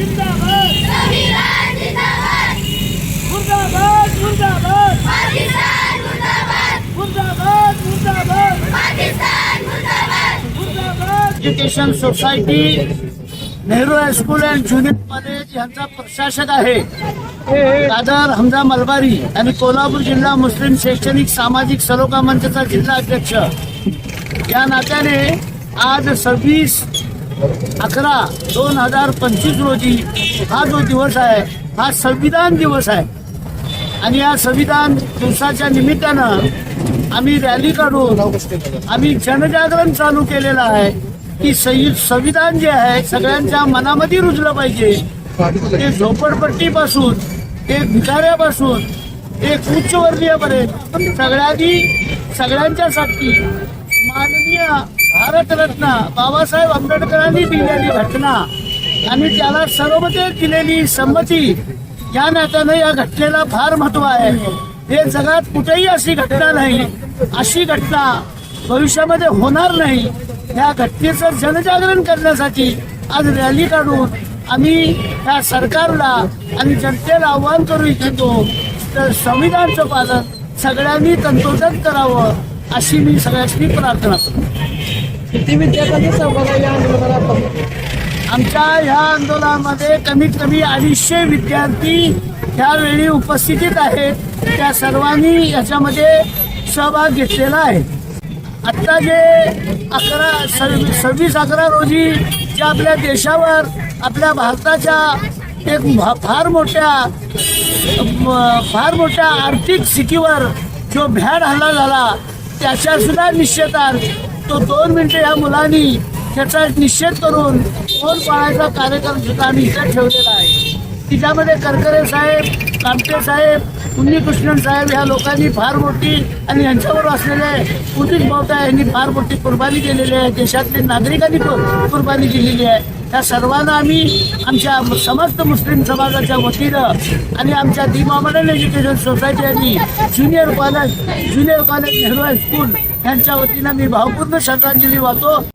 जिंदाबाद! मुर्दाबाद मुर्दाबाद! मुर्दाबाद! मुर्दाबाद मुर्दाबाद! Education society Nehru high school and junior college यांचा प्रशासक आहे. दादर हमजा मलबारी आणि कोल्हापूर जिल्हा मुस्लिम शैक्षणिक सामाजिक सलोखा मंचचा जिल्हा अध्यक्ष. या नात्याने आज सव्वीस अकरा दोन हजार पंचवीस रोजी हा जो दिवस आहे हा संविधान दिवस आहे. आणि या संविधान दिवसाच्या निमित्तानं आम्ही रॅली काढून आम्ही जनजागरण चालू केलेलं आहे की संयु- संविधान जे आहे सगळ्यांच्या मनामध्ये रुजलं पाहिजे. ते झोपडपट्टीपासून ते भिकाऱ्यापासून एक उच्चवर्गीयपर्यंत सगळ्यांनी सगळ्यांच्यासाठी भारतरत्न बाबासाहेब आंबेडकरांनी दिलेली घटना आणि त्याला सर्वते दिलेली संमती या नात्यानं या घटनेला फार महत्त्व आहे. हे जगात कुठेही अशी घटना नाही अशी घटना भविष्यामध्ये होणार नाही. या घटनेचं जनजागरण करण्यासाठी आज रॅली काढून आम्ही या सरकारला आणि जनतेला आव्हान करू इच्छितो. तर संविधानचं पालन सगळ्यांनी तंतोतंत करावं. अशी मी सगळ्यांनी प्रार्थना करतो. किती विद्यार्थ्यांचा सहभाग आहे या आंदोलनात आमच्या ह्या आंदोलनामध्ये कमीत कमी अडीचशे विद्यार्थी यावेळी उपस्थितीत आहेत. त्या सर्वांनी याच्यामध्ये सहभाग घेतलेला आहे. आत्ता जे अकरा सव्वी- सव्वीस अकरा रोजी जे आपल्या देशावर आपल्या भारताच्या एक फार मोठ्या फार मोठ्या आर्थिक स्थितीवर जो भ्याड हल्ला झाला त्याच्या सुद्धा निश्चितार्थ तो दोन मिनिटं या मुलांनी त्याचा निषेध करून फोन पाळायचा कार्यक्रम सुद्धा आम्ही इथे ठेवलेला आहे. तिच्यामध्ये करकरे साहेब कामटे साहेब उन्नीकृष्णन साहेब ह्या लोकांनी फार मोठी आणि यांच्यावर असलेले उदित भावता यांनी फार मोठी कुर्बानी केलेली आहे. देशातल्या नागरिकांनी कुर्बानी दिलेली आहे. त्या सर्वांना आम्ही आमच्या समस्त मुस्लिम समाजाच्या वतीनं आणि आमच्या दी मॉडर्न एज्युकेशन सोसायटी आणि junior college junior college Nehru high school यांच्या वतीनं मी भावपूर्ण श्रद्धांजली वाहतो.